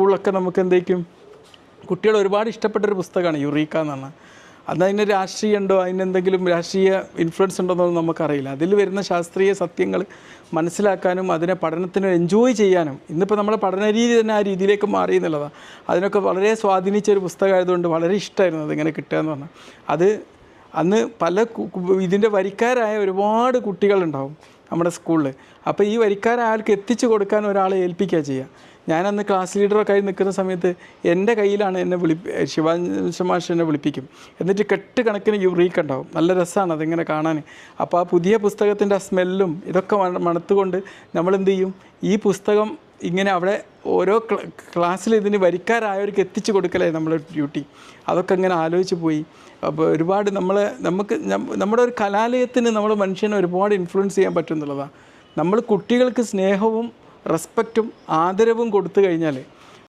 സ്കൂളിലൊക്കെ നമുക്ക് എന്തേക്കും കുട്ടികൾ ഒരുപാട് ഇഷ്ടപ്പെട്ടൊരു പുസ്തകമാണ് യുറീക്ക എന്ന് പറഞ്ഞാൽ അന്ന് അതിന് രാഷ്ട്രീയം ഉണ്ടോ അതിനെന്തെങ്കിലും രാഷ്ട്രീയ ഇൻഫ്ലുവൻസ് ഉണ്ടോ എന്നൊന്നും നമുക്കറിയില്ല. അതിൽ വരുന്ന ശാസ്ത്രീയ സത്യങ്ങൾ മനസ്സിലാക്കാനും അതിനെ പഠനത്തിന് എൻജോയ് ചെയ്യാനും. ഇന്നിപ്പോൾ നമ്മുടെ പഠന രീതി തന്നെ ആ രീതിയിലേക്ക് മാറി എന്നുള്ളതാണ് അതിനൊക്കെ വളരെ സ്വാധീനിച്ച ഒരു പുസ്തകമായതുകൊണ്ട് വളരെ ഇഷ്ടമായിരുന്നു അതിങ്ങനെ കിട്ടുക എന്ന് പറഞ്ഞാൽ. അത് അന്ന് പല ഇതിന്റെ വരിക്കാരായ ഒരുപാട് കുട്ടികളുണ്ടാവും നമ്മുടെ സ്കൂളിൽ. അപ്പോൾ ഈ വരിക്കാരെ ആൾക്ക് എത്തിച്ചു കൊടുക്കാൻ ഒരാളെ ഏൽപ്പിക്കുക ചെയ്യുക. ഞാനന്ന് ക്ലാസ് ലീഡറൊക്കെ ആയി നിൽക്കുന്ന സമയത്ത് എന്റെ കയ്യിലാണ് എന്നെ വിളി ശിവാശമാഷ എന്നെ വിളിപ്പിക്കും. എന്നിട്ട് കെട്ട് കണക്കിന് യുറീക്ക് ഉണ്ടാവും. നല്ല രസമാണ് അതിങ്ങനെ കാണാൻ. അപ്പോൾ ആ പുതിയ പുസ്തകത്തിന്റെ ആ സ്മെല്ലും ഇതൊക്കെ മണ- മണത്തുകൊണ്ട് നമ്മൾ എന്ത് ചെയ്യും? ഈ പുസ്തകം ഇങ്ങനെ അവിടെ ഓരോ ക്ല- ക്ലാസ്സിൽ ഇതിന് വരിക്കാരായവർക്ക് എത്തിച്ചു കൊടുക്കലേ നമ്മളെ ഡ്യൂട്ടി അതൊക്കെ ഇങ്ങനെ ആലോചിച്ച് പോയി. അപ്പോൾ ഒരുപാട് നമ്മൾ നമുക്ക് നമ്മുടെ ഒരു കലാലയത്തിന് നമ്മൾ മനുഷ്യനെ ഒരുപാട് ഇൻഫ്ലുവൻസ് ചെയ്യാൻ പറ്റും എന്നുള്ളതാണ് നമ്മൾ കുട്ടികൾക്ക് സ്നേഹവും റെസ്പെക്റ്റും ആദരവും കൊടുത്തു കഴിഞ്ഞാൽ